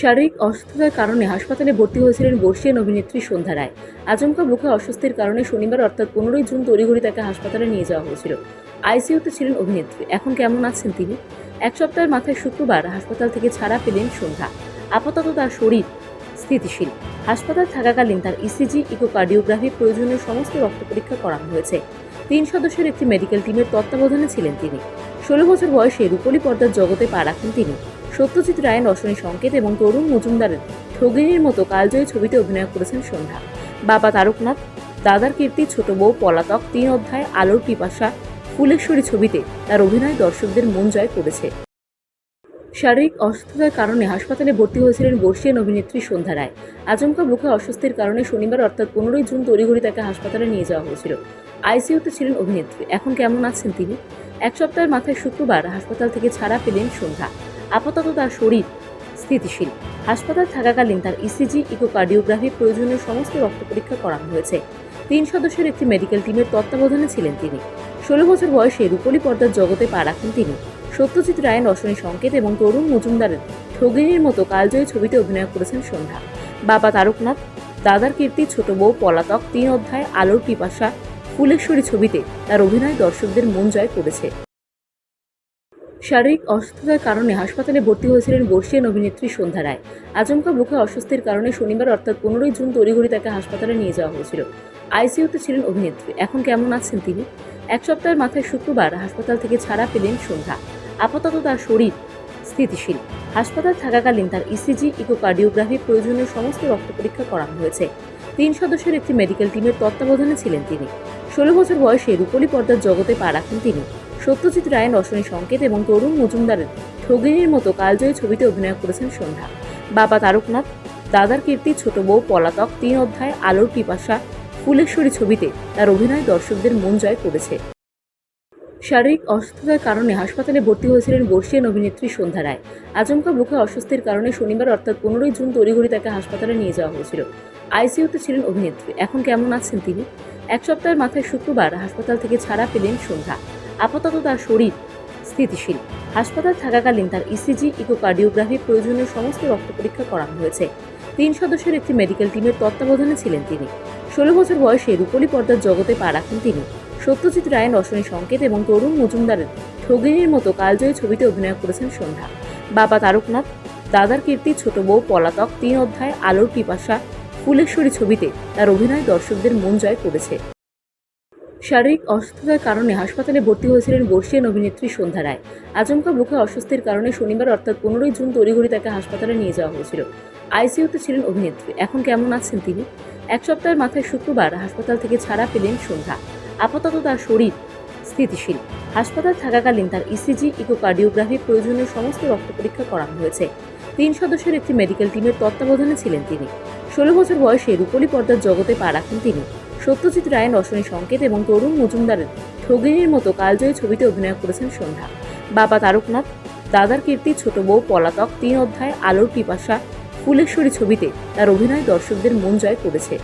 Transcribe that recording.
শারীরিক অসুস্থতার কারণে হাসপাতালে ভর্তি হয়েছিলেন বর্ষিয়ান অভিনেত্রী সন্ধ্যা রায়। আচমকা বুকে অস্বস্তির কারণে শনিবার অর্থাৎ পনেরোই জুন তড়িঘড়ি তাকে হাসপাতালে নিয়ে যাওয়া হয়েছিল। আইসিইউতে ছিলেন অভিনেত্রী। এখন কেমন আছেন তিনি? এক সপ্তাহের মাথায় শুক্রবার হাসপাতাল থেকে ছাড়া পেলেন সন্ধ্যা। আপাতত তার শরীর স্থিতিশীল। হাসপাতাল থাকাকালীন তার ইসিজি, ইকোকার্ডিওগ্রাফি প্রয়োজনীয় সমস্ত রক্ত পরীক্ষা করানো হয়েছে। তিন সদস্যের একটি মেডিকেল টিমের তত্ত্বাবধানে ছিলেন তিনি। ষোলো বছর বয়সে রূপলী পর্দার জগতে পা রাখেন তিনি। সত্যজিৎ রায়ের রসনী সংকেত এবং তরুণ মজুমদারের ঠগিনীর মতো কালজয়ী ছবিতে অভিনয় করেছেন সন্ধ্যা। বাবা তারকনাথ, দাদার কীর্তি, ছোট বউ পলাতক, তিন অধ্যায়, আলোর পিপাসা, ফুলেশ্বরী ছবিতে তার অভিনয় দর্শকদের মন জয় করেছে। শারীরিক অসুস্থতার কারণে হাসপাতালে ভর্তি হয়েছিলেন বর্ষিয়ান অভিনেত্রী সন্ধ্যা রায়। আচমকা বুকে অস্বস্তির কারণে শনিবার অর্থাৎ পনেরোই জুন তড়িঘড়ি তাকে হাসপাতালে নিয়ে যাওয়া হয়েছিল। আইসিইউতে ছিলেন অভিনেত্রী। এখন কেমন আছেন তিনি? এক সপ্তাহের মাথায় শুক্রবার হাসপাতাল থেকে ছাড়া পেলেন সন্ধ্যা। আপাতত তার শরীর স্থিতিশীল। হাসপাতাল থাকাকালীন তার ইসিজি ইকোকার্ডিওগ্রাফি প্রয়োজনীয় সমস্ত রক্ত পরীক্ষা করানো হয়েছে। তিন সদস্যের একটি মেডিকেল টিমের তত্ত্বাবধানে ছিলেন তিনি। ষোলো বছর বয়সে রূপলী পর্দার জগতে পা রাখেন তিনি। সত্যজিৎ রায়ের রসনী সংকেত এবং তরুণ মজুমদারের ঠগিনীর মতো কালজয়ী ছবিতে অভিনয় করেছেন সন্ধ্যা। বাবা তারকনাথ, দাদার কীর্তি, ছোট বউ পলাতক, তিন অধ্যায়, আলোর পিপাসা, ফুলেশ্বরী ছবিতে তার অভিনয় দর্শকদের মন জয় করেছে। শারীরিক অসুস্থতার কারণে হাসপাতালে ভর্তি হয়েছিলেন বর্ষিয়ান অভিনেত্রী সন্ধ্যা রায়। আচমকা বুকে অস্বস্তির কারণে শনিবার অর্থাৎ পনেরোই জুন তড়িঘড়ি তাকে হাসপাতালে নিয়ে যাওয়া হয়েছিল। আইসিইউতে ছিলেন অভিনেত্রী। এখন কেমন আছেন তিনি? এক সপ্তাহের মাথায় শুক্রবার হাসপাতাল থেকে ছাড়া পেলেন সন্ধ্যা। আপাতত তার শরীর স্থিতিশীল। হাসপাতাল থাকাকালীন তার ইসিজি ইকোকার্ডিওগ্রাফি, প্রয়োজনীয় সমস্ত রক্ত পরীক্ষা করানো হয়েছে। তিন সদস্যের একটি মেডিকেল টিমের তত্ত্বাবধানে ছিলেন তিনি। ষোলো বছর বয়সে রূপলী পর্দার জগতে পা রাখেন তিনি। সত্যজিৎ রায়ের রসনী সংকেত এবং তরুণ মজুমদারের ঠগিনীর মতো কালজয়ী ছবিতে অভিনয় করেছেন সন্ধ্যা। বাবা তারকনাথ, দাদার কীর্তি, ছোট বউ পলাতক, তিন অধ্যায়, আলোর পিপাসা, ফুলেশ্বরী ছবিতে তার অভিনয় দর্শকদের মন জয় করেছে। শারীরিক অসুস্থতার কারণে হাসপাতালে ভর্তি হয়েছিলেন বর্ষিয়ান অভিনেত্রী সন্ধ্যা রায়। আচমকা বুকে অস্বস্তির কারণে শনিবার অর্থাৎ পনেরোই জুন তড়িঘড়ি তাকে হাসপাতালে নিয়ে যাওয়া হয়েছিল। আইসিইউতে ছিলেন অভিনেত্রী। এখন কেমন আছেন তিনি? এক সপ্তাহের মাথায় শুক্রবার হাসপাতাল থেকে ছাড়া পেলেন সন্ধ্যা। আপাতত তার শরীর স্থিতিশীল। হাসপাতাল থাকাকালীন তার ইসিজি ইকোকার্ডিওগ্রাফি, প্রয়োজনীয় সমস্ত রক্ত পরীক্ষা করানো হয়েছে। তিন সদস্যের একটি মেডিকেল টিমের তত্ত্বাবধানে ছিলেন তিনি। ষোলো বছর বয়সে রূপলী পর্দার জগতে পা রাখেন তিনি। সত্যজিৎ রায়ের রসনী সংকেত এবং তরুণ মজুমদারের ঠগিনীর মতো কালজয়ী ছবিতে অভিনয় করেছেন সন্ধ্যা। বাবা তারকনাথ, দাদার কীর্তি, ছোট বউ পলাতক, তিন অধ্যায়, আলোর পিপাসা, ফুলেশ্বরী ছবিতে তার অভিনয় দর্শকদের মন জয় করেছে। শারীরিক অসুস্থতার কারণে হাসপাতালে ভর্তি হয়েছিলেন বর্ষিয়ান অভিনেত্রী সন্ধ্যা রায়। আচমকা বুকে অস্বস্তির কারণে শনিবার অর্থাৎ পনেরোই জুন তড়িঘড়ি তাকে হাসপাতালে নিয়ে যাওয়া হয়েছিল। আইসিইউতে ছিলেন অভিনেত্রী। এখন কেমন আছেন তিনি? এক সপ্তাহের মাথায় শুক্রবার হাসপাতাল থেকে ছাড়া পেলেন সন্ধ্যা। আপাতত তার শরীর স্থিতিশীল। হাসপাতাল থাকাকালীন তার ইসিজি ইকোকার্ডিওগ্রাফি, প্রয়োজনীয় সমস্ত রক্ত পরীক্ষা করানো হয়েছে। তিন সদস্যের একটি মেডিকেল টিমের তত্ত্বাবধানে ছিলেন তিনি। ষোলো বছর বয়সে রূপলী পর্দার জগতে পা রাখেন তিনি। সত্যজিৎ রায় রসনী সংকেত এবং তরুণ মজুমদারের ঠগিনীর মতো কালজয়ী ছবিতে অভিনয় করেছেন সন্ধ্যা। বাবা তারকনাথ, দাদার কীর্তি, ছোট বউ পলাতক, তিন অধ্যায়, আলোর পিপাসা, ফুলেশ্বরী ছবিতে তার অভিনয় দর্শকদের মন জয় করেছে।